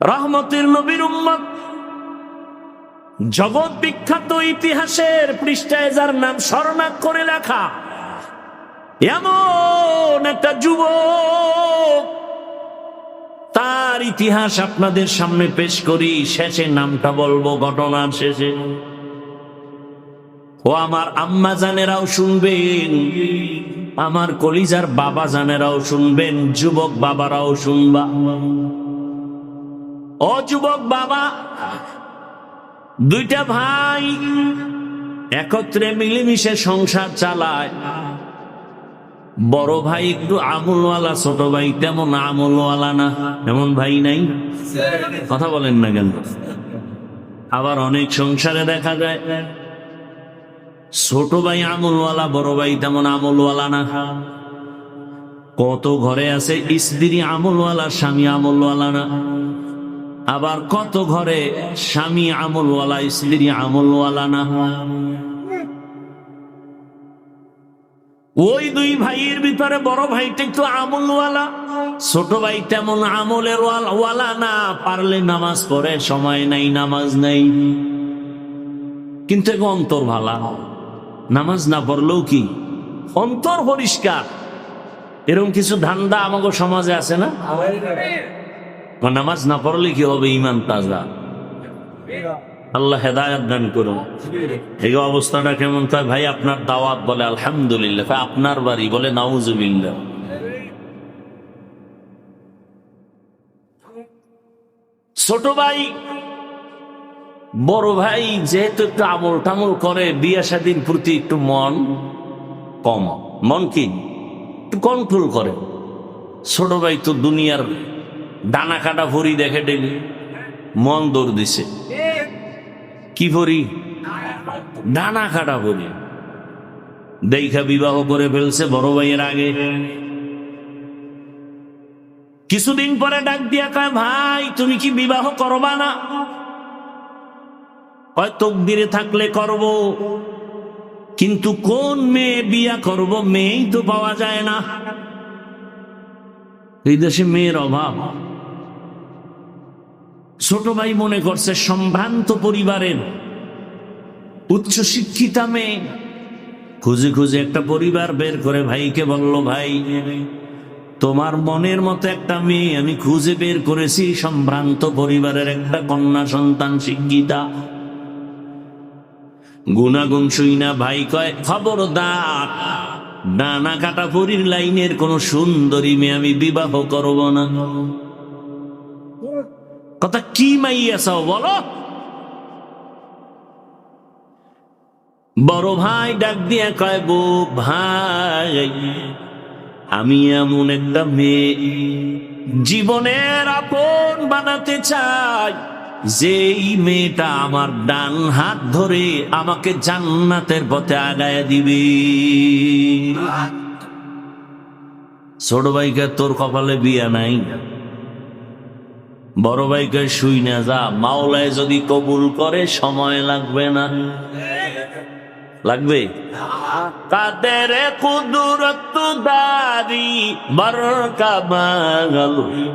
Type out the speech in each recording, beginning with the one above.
রহমতের নবীর উম্মত। জগৎ বিখ্যাত ইতিহাসের পৃষ্ঠায় যার নাম স্মরণাক করে লেখা, এমন একটা যুবক। তার ইতিহাস আপনাদের সামনে পেশ করি, শেষে নামটা বলব ঘটনার শেষে। ও আমার আম্মা জানেরাও শুনবেন, আমার কলিজার বাবা জানেরাও শুনবেন, যুবক বাবারাও শুনবা। ও যুবক বাবা, দুইটা ভাই একত্রে মিলেমিশে সংসার চালায়। বড় ভাই একটু আমলওয়ালা, ছোট ভাই তেমন আমলওয়ালা না এমন ভাই নাই। কথা বলেন না কেন? আবার অনেক সংসারে দেখা যায়। ছোট ভাই আমলওয়ালা, বড় ভাই তেমন আমলওয়ালা না। কত ঘরে আছে স্ত্রী আমলওয়ালা, স্বামী আমলওয়ালা না। আবার কত ঘরে স্বামী আমলওয়ালা, স্ত্রী আমলওয়ালা না? ওই দুই ভাইয়ের ভিতরে বড় ভাইটা একটু আমলওয়ালা, ছোট ভাই তেমন আমলের ওয়ালা না। পারলে নামাজ পড়ে, সময় নাই, নামাজ নাই। কিন্তু অন্তর ভালা। নামাজ না পড়লেও কি? অন্তর পরিষ্কার। এরকম কিছু ধান্দা আমাকে সমাজে আছে না? নামাজ না পড়লে কি হবে? ইমান তাজা। আল্লাহ হেদায়ত দান করুন। এই অবস্থাটা কেমন? কয়, ভাই, আপনার দাওয়াত বলে আলহামদুলিল্লাহ। আপনার বাড়ি বলে নাউজুবিল্লাহ। ছোট ভাই, বড় ভাই যেহেতু একটু আমল টামল করে বিয়া শাদীর প্রতি একটু মন কম। মন কি? একটু কন্ট্রোল করে। ছোট ভাই তো দুনিয়ার ডানা কাটা ভরি দেখে ডেলি, মন দৌড় দিছে। কি ভরি? ডানা কাটা ভরি। দেখা বিবাহ করে ফেলছে বড় ভাইয়ের আগে। কিছুদিন পরে ডাক দিয়া কয়, ভাই, তুমি কি বিবাহ করবা না? কয়, তকদিরে থাকলে করব, কিন্তু কোন মেয়ে বিয়া করব, মেয়েই তো পাওয়া যায় না। এই দেশে মেয়ের অভাব। ছোট ভাই মনে করছে সম্ভ্রান্ত পরিবারের উচ্চ শিক্ষিতা মেয়ে। খুঁজে খুঁজে একটা পরিবার বের করে ভাইকে বলল, ভাই, তোমার মনের মতো একটা মেয়ে আমি খুঁজে বের করেছি সম্ভ্রান্ত পরিবারের একটা কন্যা সন্তান শিক্ষিতা। গুণাগুণ শুই না, ভাই কয় খবর খবরদার ডানা কাটা পরির লাইনের কোন সুন্দরী মেয়ে আমি বিবাহ করব না। কথা কি মাইয়াছাও বলো? বড় ভাই ডাক দিয়া কয় বো ভাই, আমি এমন একটা মেয়ে। জীবনের আপন বানাতে চাই। যেই মেয়েটা আমার ডান হাত ধরে আমাকে জান্নাতের পথে আগায় দিবে। ছোট ভাইকে তোর কপালে বিয়া নাই? বড় ভাইকে শুই না যা মাওলায় যদি কবুল করে সময় লাগবে না। লাগবে? কাদের কুদরত দারি বরকা বাগল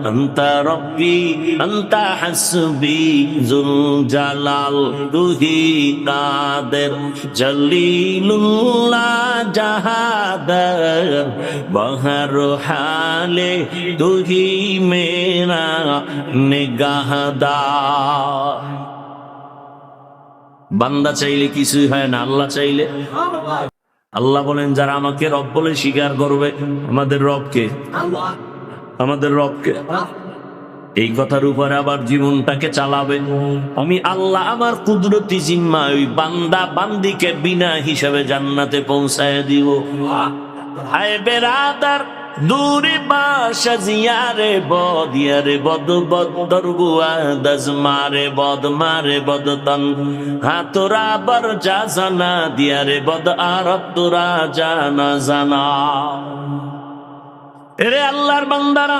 আন্তা রব্বি, আন্তা হাসবি জুল জালাল তুহি কাদের? জলিলুল্লাহ জাহাদার, বহর হালে তুহি মেরা নিগাহদার। বান্দা চাইলে কিছুই হয় না, আল্লাহ চাইলে। আল্লাহ বলেন, যারা আমাকে রব বলে স্বীকার করবে, আমাদের রবকে আমাদের রবকে এই কথার উপরে আবার জীবনটাকে চালাবে। আমি আল্লাহ আমার কুদরতি জিম্মা, ওই বান্দা বান্দিকে বিনা হিসাবে জান্নাতে পৌঁছায় দিব। হায় বেরাদার! দূরে বাসা জিয়ারে বদ বদ বদ দরগুয়া দজ মারে বদ মারে বদ তন। হাতরা বর যা জানা দিয়ারে বদ আরব তোরা জানা জানা। এরে আল্লাহর বান্দারা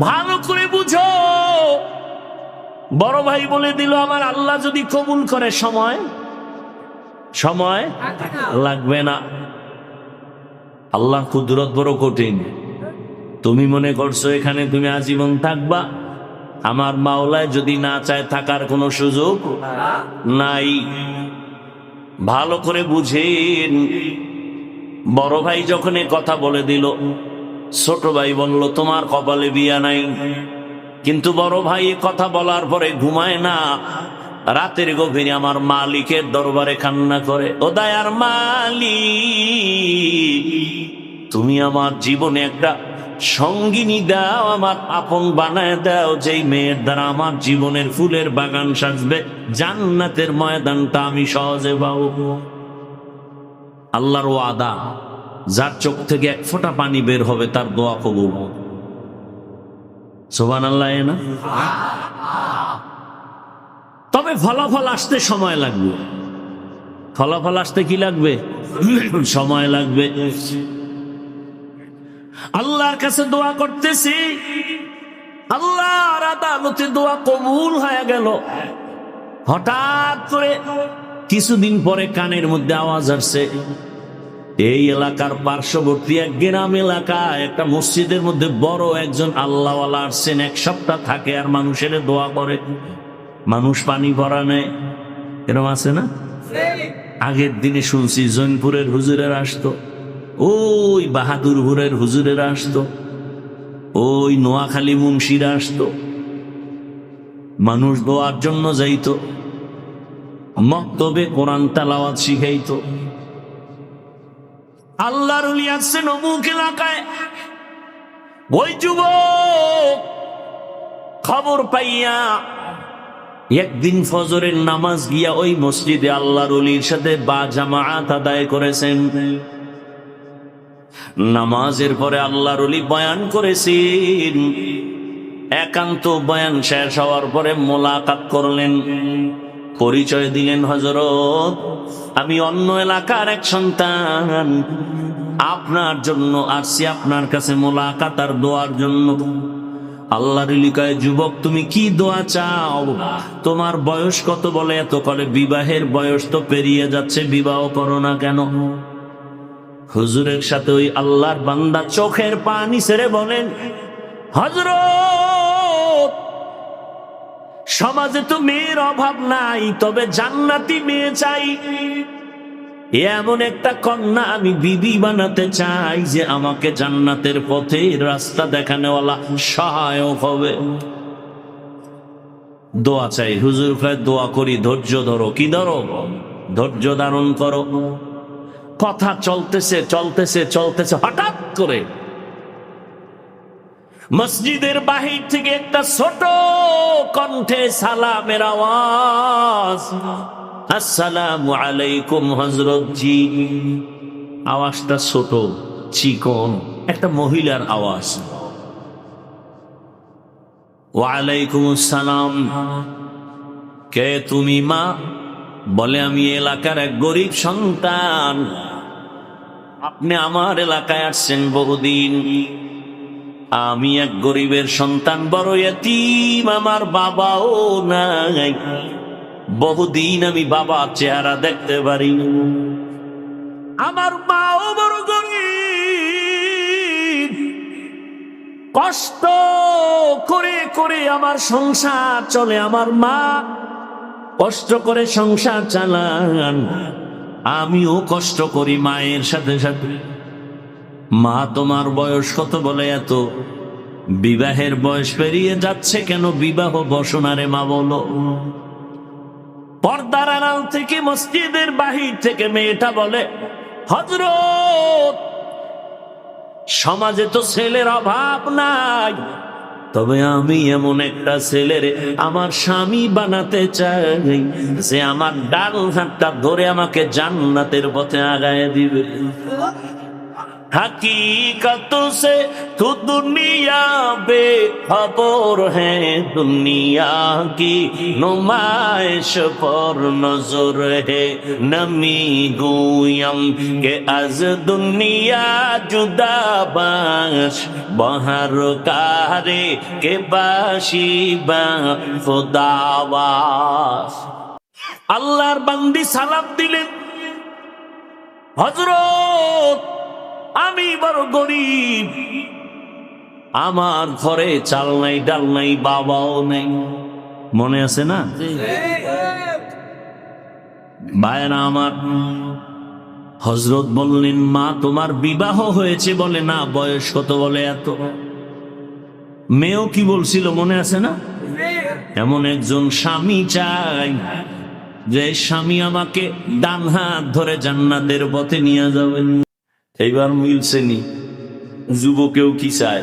ভালো করে বুঝো। বড় ভাই বলে দিল আমার আল্লাহ যদি কবুল করে সময়? সময় লাগবে না। আল্লাহ কুদরত বড় কঠিন। তুমি মনে করছ এখানে তুমি আজীবন থাকবা? আমার মাওলায় যদি না চায় থাকার কোনো সুযোগ নাই। ভালো করে বুঝেন। বড় ভাই যখন কথা বলে দিল, ছোট ভাই বলল, তোমার কপালে বিয়া নাই। কিন্তু বড় ভাই কথা বলার পরে ঘুমায় না। রাতের গভীরে আমার মালিকের দরবারে কান্না করে, ও দায়ার মালিক, তুমি আমার জীবনে একটা সঙ্গিনী দাও, আমার আপন বানায় দাও, যেই মেয়ের দ্বারা আমার জীবনের ফুলের বাগান সাজবে, জান্নাতের ময়দানটা আমি সহজে পাবো। আল্লাহর ওয়াদা, যার চোখ থেকে এক ফোঁটা পানি বের হবে, তার দোয়া কবুল। সোবান আল্লাহ না? তবে ফলাফল আসতে সময় লাগবে। ফলাফল আসতে কি লাগবে? সময় লাগবে। আল্লাহর কাছে দোয়া করতেছি। আল্লাহর আদালতে দোয়া কবুল হয়ে গেল। হঠাৎ করে কিছুদিন পরে কানের মধ্যে আওয়াজ আসছে। এই এলাকার পার্শ্ববর্তী এক গ্রাম এলাকা একটা মসজিদের মধ্যে বড় একজন আল্লাহওয়ালা আসছেন, এক সপ্তাহ থাকে আর মানুষের দোয়া করে। মানুষ পানি ভরা নেয়। এরকম আছে না? আগের দিনে শুনছি জৈনপুরের হুজুরের আসতো। ওই বাহাদুরপুরের হুজুরের আসতো। ওই নোয়াখালী মুন্সিরা আসতো। মানুষ দোয়ার জন্য যাইত। মক্তবে কোরআন তালাওয়াত শিখাইতো। আল্লাহর আসছেন অমুক এলাকায়। ওই যুবক খবর পাইয়া একদিন ফজরের নামাজ গিয়া ওই মসজিদে আল্লাহর অলির সাথে বা জামায়াত আদায় করেছেন। নামাজের পরে আল্লাহর অলি বয়ান করেছেন। একান্ত বয়ান শেষ হওয়ার পরে মোলাকাত করলেন। পরিচয় দিলেন হজরত আমি অন্য এলাকার এক সন্তান। আপনার জন্য আসছি, আপনার কাছে মোলাকাত আর দোয়ার জন্য। আল্লাহর লিকায় যুবক, তুমি কি দোয়া চাও? তোমার বয়স কত বলে এত কলে? বিবাহের বয়স তো পেরিয়ে যাচ্ছে, বিবাহ করো না কেন? হুজুরের সাথে ওই আল্লাহর বান্দা চোখের পানি ছেড়ে বলেন হজরত সমাজে তো মেয়ের অভাব নাই, তবে জান্নাতি মেয়ে চাই। এমন একটা কন্যা আমি বিবি বানাতে চাই যে আমাকে জান্নাতের পথে রাস্তা দেখানেওয়ালা সহায়ক হবে। দোয়া চাই, হুজুর কয় দোয়া করি, ধৈর্য ধরো, কি ধরো? ধৈর্য ধারণ করো। কথা চলতেছে চলতেছে চলতেছে, হঠাৎ করে মসজিদের বাহির থেকে একটা ছোট কণ্ঠে সালামের আওয়াজ আসসালামু আলাইকুম হজরত জি আওয়াজটা ছোট, চিকন। একটা মহিলার আওয়াজ। ওয়ালাইকুম আসসালাম। কে তুমি, মা? বলে, আমি এলাকার এক গরিব সন্তান। আপনি আমার এলাকায় আসছেন বহুদিন। আমি এক গরিবের সন্তান, বড় এতিম, আমার বাবাও নাই। বহুদিন আমি বাবা চেহারা দেখতে পারি। আমার মাও বড় গরিব কষ্ট করে করে আমার সংসার চলে। আমার মা কষ্ট করে সংসার চালান। আমিও কষ্ট করি মায়ের সাথে সাথে। মা, তোমার বয়স কত বলে এত? বিবাহের বয়স পেরিয়ে যাচ্ছে কেন? বিবাহ বসনারে মা, বলো। পর্দার আড়াল থেকে মসজিদের বাহির থেকে মেয়েটা বলে হজরত সমাজে তো ছেলের অভাব নাই। তবে আমি এমন একটা ছেলের আমার স্বামী বানাতে চাই, যে আমার ডাল হাতটা ধরে আমাকে জান্নাতের পথে আগায় দিবে। हकीकत से तो दुनिया बेखबर है दुनिया की नुमाइश पर नजर है नमी गुयम के अज दुनिया जुदा बाश बहर कारे के बाशी बा खुदावास আল্লাহর বান্দি সালাম দিলেন হজরত আমি বড় গরিব। আমার ঘরে চাল নাই ডাল নাই বাবাও নেই। মনে আছে না? ভাইরা আমার হজরত বললেন মা তোমার বিবাহ হয়েছে বলে না? বয়স কত বলে এত? মেয়েও কি বলছিল মনে আছে না? এমন একজন স্বামী চাই যে স্বামী আমাকে ডান হাত ধরে জান্নাতের পথে নিয়ে যাবেন এইবার মিলছে নি। যুবকেও কি চায়?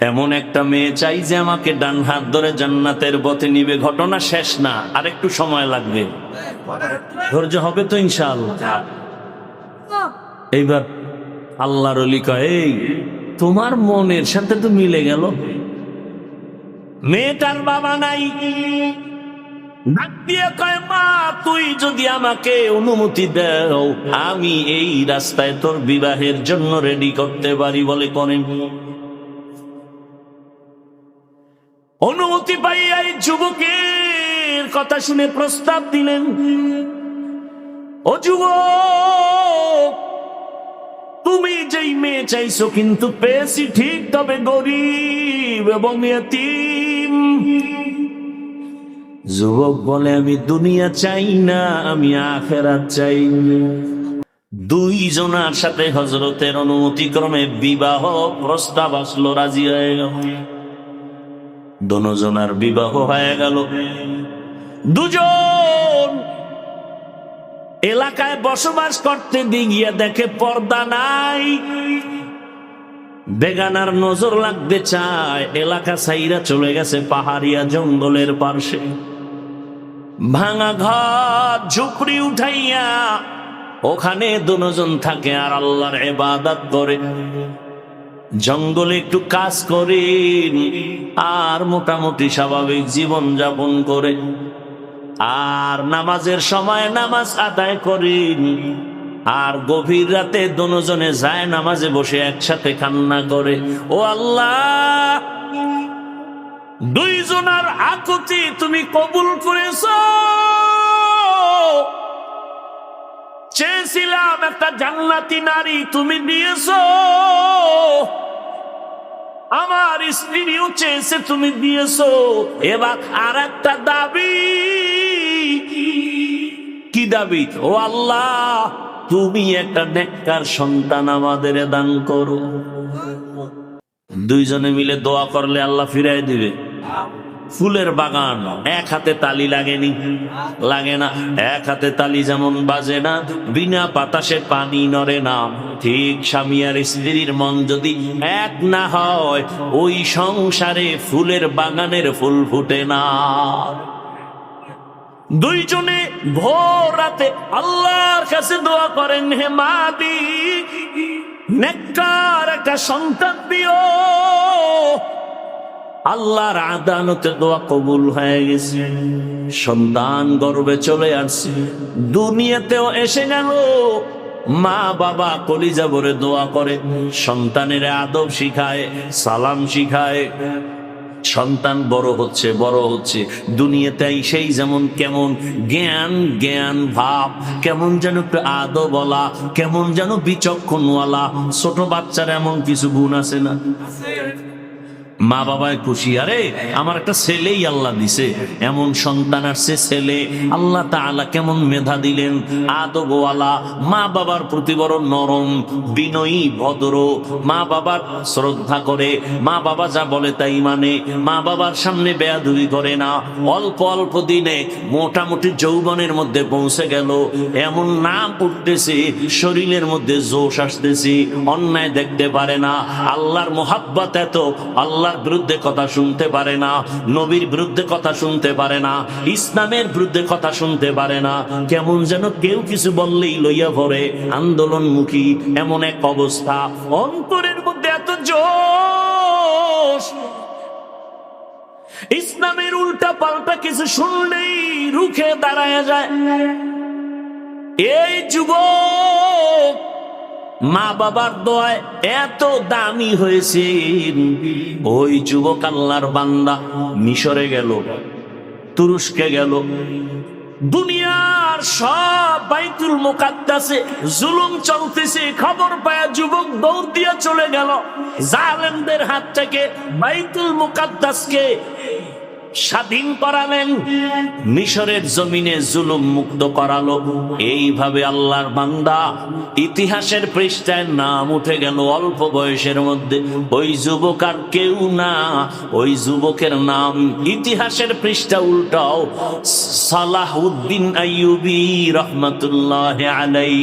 এমন একটা মেয়ে চাই যে আমাকে ডান হাত ধরে জান্নাতের পথে নিবে। ঘটনা শেষ না আর একটু সময় লাগবে। ধৈর্য হবে তো ইনশাআল্লাহ। এইবার আল্লাহর এই তোমার মনের সাথে তো মিলে গেল। মেয়েটার বাবা নাই। ডাক কয়, মা, তুই যদি আমাকে অনুমতি দেও, আমি এই রাস্তায় তোর বিবাহের জন্য রেডি করতে পারি বলে করেন। অনুমতি পাইয়া এই যুবকের কথা শুনে প্রস্তাব দিলেন। ও যুবক, তুমি যেই মেয়ে চাইছো কিন্তু পেয়েছি ঠিক তবে গরিব এবং এতিম। যুবক বলে, আমি দুনিয়া চাই না, আমি আখেরাত চাই। দুই জনার সাথে হজরতের অনুমতি ক্রমে বিবাহ প্রস্তাব আসলো, রাজি হয়ে গেল। দনোজনার বিবাহ হয়ে গেল। দুজন এলাকায় বসবাস করতে গিয়ে দেখে পর্দা নাই। বেগানার নজর লাগতে চায়, এলাকা সাইরা চলে গেছে পাহাড়িয়া জঙ্গলের পার্শ্বে। ভাঙা ঘর ঝুপড়ি উঠাইয়া ওখানে দুজন থাকে আর আল্লাহর এবাদত করে। জঙ্গলে একটু কাজ করেন আর মোটামুটি স্বাভাবিক জীবন যাপন করে। আর নামাজের সময় নামাজ আদায় করেন আর গভীর রাতে দনোজনে যায় নামাজে বসে একসাথে কান্না করে। ও আল্লাহ! দুইজনার আকুতি তুমি কবুল করেছ। চেয়েছিলাম একটা জান্নাতি নারী তুমি দিয়েছ। আমার স্ত্রীও চেয়েছে তুমি দিয়েছ। এবার আর একটা দাবি। কি দাবি? ও আল্লাহ, তুমি একটা নেককার সন্তান আমাদের দান করো। দুইজনে মিলে দোয়া করলে আল্লাহ ফিরাই দিবে। ফুলের বাগান, এক হাতে তালি লাগেনি, লাগে না। এক হাতে তালি যেমন বাজে না, বিনা বাতাসে পানি নড়ে না। ঠিক স্বামী আর স্ত্রীর মন যদি এক না হয়, ওই সংসারে ফুলের বাগানের ফুল ফুটে না। দুইজনে ভোর রাতে আল্লাহর কাছে দোয়া করেন, হে মাদি, নেককার একটা সন্তান দিও। আল্লাহর আদালতে দোয়া কবুল হয়ে গেছে। সন্তান গর্বে চলে আসছে। দুনিয়াতেও এসে গেল। মা বাবা কলিজা ভরে দোয়া করে। সন্তানের আদব শিখায়, সালাম শিখায়। সন্তান বড় হচ্ছে বড় হচ্ছে। দুনিয়াতে সেই যেমন কেমন জ্ঞান জ্ঞান ভাব, কেমন যেন একটু আদো বলা কেমন যেন বিচক্ষণওয়ালা। ছোট বাচ্চার এমন কিছু গুণ আছে না? মা বাবায় খুশি, আরে আমার একটা ছেলেই আল্লাহ দিছে, এমন সন্তান আসছে ছেলে, আল্লাহ তাআলা কেমন মেধা দিলেন, আদবওয়ালা, মা বাবার প্রতি বড় নরম, বিনয়ী, ভদ্র, মা বাবার শ্রদ্ধা করে, মা বাবা যা বলে তাই মানে মা বাবার সামনে বেয়াদুবি করে না, অল্প অল্প দিনে মোটামুটি যৌবনের মধ্যে পৌঁছে গেল, এমন নাম উঠতেছে, শরীরের মধ্যে জোশ আসতেছে, অন্যায় দেখতে পারে না, আল্লাহর মোহাব্বত এত আল্লাহর বিরুদ্ধে কথা শুনতে পারে না, নবীর বিরুদ্ধে কথা শুনতে পারে না, ইসলামের বিরুদ্ধে কথা শুনতে পারে না। কেমন যেন কেউ কিছু বললেই লইয়া ভরে আন্দোলনমুখী এমন এক অবস্থা। অন্তরের মধ্যে এত জোশ। ইসলামের উল্টা পাল্টা কিছু শুনলেই রুখে দাঁড়ায় যায়। এই যুবক মা বাবার দোয়ায় এত দামি হয়েছে ওই যুবক আল্লাহর বান্দা মিশরে গেল, তুরস্কে গেল। দুনিয়ার সব বাইতুল মুকাদ্দাসে জুলুম চলতেছে, খবর পায়া যুবক দৌড় দিয়ে চলে গেল। জালেমদের হাত থেকে বাইতুল মুকাদ্দাসকে স্বাধীন করালেন। মিশরের জমিনে জুলুম মুক্ত করালো। এইভাবে আল্লাহর বান্দা ইতিহাসের পৃষ্ঠায় নাম উঠে গেল অল্প বয়সের মধ্যে। ওই যুবক আর কেউ না। ওই যুবকের নাম ইতিহাসের পৃষ্ঠা উল্টাও। সালাহুদ্দিন আইয়ুবি রহমতুল্লাহ আলাই